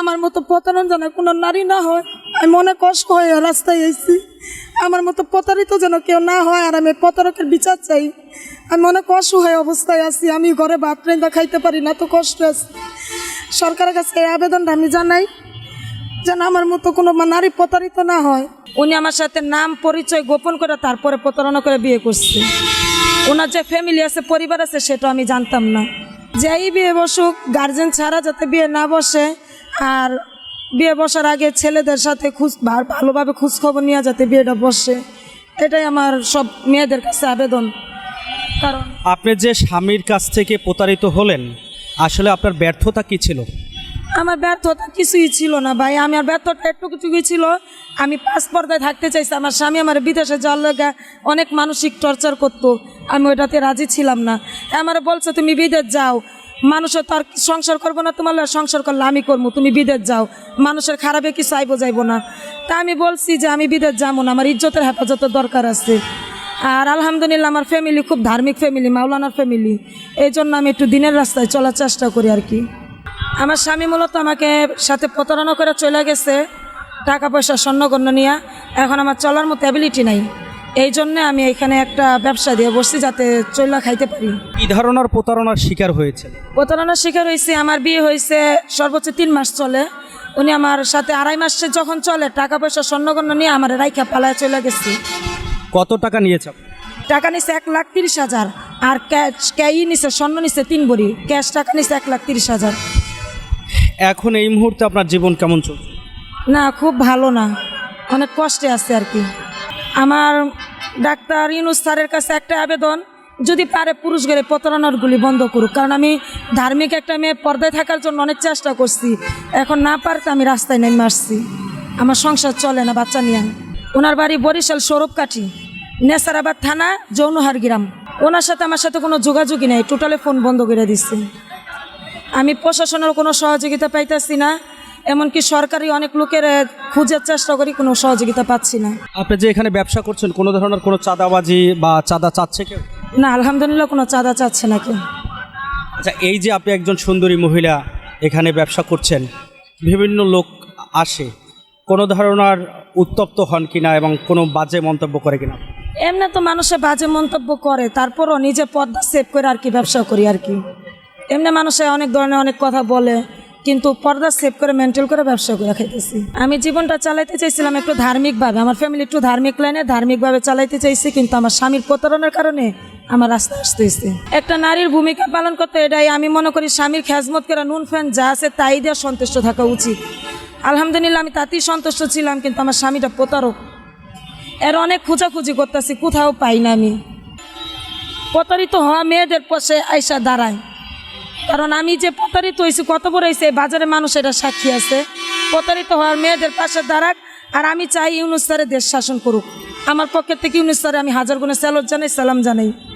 আমার মতো প্রতারণ যেন কোনো নারী না হয়। আমি মনে কষ্ট হয়ে রাস্তায় এসেছি। আমার মতো প্রতারিত যেন কেউ না হয় আর আমি প্রতারকের বিচার চাই। আমি মনে কষ্ট হয়ে অবস্থায় আছি। আমি ঘরে ভাত রেন্দা খাইতে পারি না তো কষ্ট আছে। সরকারের কাছে এই আবেদনটা আমি জানাই, যেন আমার মতো কোনো নারী প্রতারিত না হয়। উনি আমার সাথে নাম, পরিচয় গোপন করে তারপরে প্রতারণা করে বিয়ে করছে। ওনার যে ফ্যামিলি আছে, পরিবার আছে, সেটা আমি জানতাম না। যেই বিয়ে বসুক গার্জেন ছাড়া যাতে বিয়ে না বসে আর বিয়ে বসার আগে ছেলেদের সাথে খুঁজ ভালোভাবে খোঁজ খবর নিয়ে যাতে বিয়েটা বসে এটাই আমার সব মেয়েদের কাছে আবেদন। কারণ আপনি যে স্বামীর কাছ থেকে প্রতারিত হলেন আসলে আপনার ব্যর্থতা কি ছিল? আমার ব্যর্থতা কিছুই ছিল না ভাই। আমার ব্যর্থতা একটুকুটুকুই ছিল। আমি পাঁচ পর্দায় থাকতে চাইছি। আমার স্বামী আমার বিদেশে যাওয়ার লেগে অনেক মানসিক টর্চার করতো। আমি ওইটাতে রাজি ছিলাম না। আমার বলছে তুমি বিদেশ যাও। মানুষের তো আর সংসার করব না, তোমার সংসার করলে আমি করব তুমি বিদেশ যাও। মানুষের খারাপে কিছু আইবো যাইবো না। তা আমি বলছি যে আমি বিদেশ যাব না, আমার ইজ্জতের হেফাজতের দরকার আছে। আর আলহামদুলিল্লাহ আমার ফ্যামিলি খুব ধার্মিক ফ্যামিলি মাওলানার ফ্যামিলি এই জন্য আমি একটু দিনের রাস্তায় চলার চেষ্টা করি আর কি। আমার স্বামী মূলত আমাকে সাথে প্রতারণা করে চলে গেছে, টাকা পয়সা স্বর্ণগণ্য নিয়ে। এখন আমার চলার মতো অ্যাবিলিটি নাই। এই জন্যে আমি এখানে একটা ব্যবসা দিয়ে বসছি যাতে চলা খাইতে পারি। কি ধরনের প্রতারণার শিকার হয়েছে প্রতারণার শিকার হয়েছে আমার বিয়ে হয়েছে সর্বোচ্চ তিন মাস চলে। উনি আমার সাথে আড়াই মাসে যখন চলে টাকা পয়সা স্বর্ণগণ্য নিয়ে আমার রাইখা পালায় চলে গেছি। কত টাকা নিয়েছে? টাকা নিছে এক লাখ তিরিশ হাজার আর ক্যাশ ক্যাই নিছে স্বর্ণ নিছে তিন বড়ি ক্যাশ টাকা নিছে এক লাখ তিরিশ হাজার। এখন এই মুহূর্তে আপনার জীবন কেমন চলছে? না খুব ভালো না। অনেক কষ্টে আছে আর কি। আমার ডাক্তার ইউনুস স্যারের কাছে একটা আবেদন, যদি পারে পুরুষ গেলে প্রতারণারগুলি বন্ধ করুক। কারণ আমি ধার্মিক একটা মেয়ে, পর্দায় থাকার জন্য অনেক চেষ্টা করছি। এখন না পারতে আমি রাস্তায় নেমে আসছি। আমার সংসার চলে না, বাচ্চা নিয়ে ওনার বাড়ি বরিশাল সৌরভকাঠি নেসারাবাদ থানা যৌনহার গ্রাম। ওনার সাথে আমার সাথে কোনো যোগাযোগই নেই, টোটালে ফোন বন্ধ করে দিচ্ছে আমি প্রশাসনের কোনো সহযোগিতা পাইতেছি না। এমনকি সরকারি অনেক লোকের খোঁজার চেষ্টা করি কোনো সহযোগিতা পাচ্ছি না। আপনি যে এখানে ব্যবসা করছেন কোনো ধরনের কোনো চাঁদাবাজি বা চাঁদা চাচ্ছে কেউ? না আলহামদুলিল্লাহ কোনো চাঁদা চাচ্ছে না কেউ। আচ্ছা এই যে আপনি একজন সুন্দরী মহিলা এখানে ব্যবসা করছেন বিভিন্ন লোক আসে কোনো ধরনের উত্তপ্ত হন কিনা এবং কোনো বাজে মন্তব্য করে কিনা? এমনি তো মানুষে বাজে মন্তব্য করে তারপরও নিজে পর্দা সেভ করে আর কি ব্যবসা করি আর কি। এমনি মানুষে অনেক ধরনের অনেক কথা বলে কিন্তু পর্দা সেভ করে মেনটেন করে ব্যবসা করে খাইতেছি। আমি জীবনটা চালাইতে চাইছিলাম একটু ধার্মিকভাবে। আমার ফ্যামিলি একটু ধার্মিক লাইনে ধার্মিকভাবে চালাইতে চাইছি, কিন্তু আমার স্বামীর প্রতারণার কারণে আমার রাস্তা আসতে হয়েছে একটা নারীর ভূমিকা পালন করতে এটাই আমি মনে করি স্বামীর খেজমত করে নুন, ফ্যান যা আছে তাই দিয়ে সন্তুষ্ট থাকা উচিত। আলহামদুলিল্লাহ আমি তাতেই সন্তুষ্ট ছিলাম, কিন্তু আমার স্বামীটা প্রতারক। এর অনেক খোঁজাখুঁজি করতেছি, কোথাও পাই না আমি। প্রতারিত হওয়া মেয়েদের পাশে আইসা দাঁড়ায়। কারণ আমি যে প্রতারিত হয়েছি, কত বড় হয়েছে বাজারে মানুষ এটা সাক্ষী আছে। প্রতারিত হওয়ার মেয়েদের পাশে দাঁড়াক, আর আমি চাই ইউনুস স্যারে দেশ শাসন করুক। আমার পক্ষের থেকে ইউনুস্তারে আমি হাজার গুণে স্যালট জানাই, সালাম জানাই।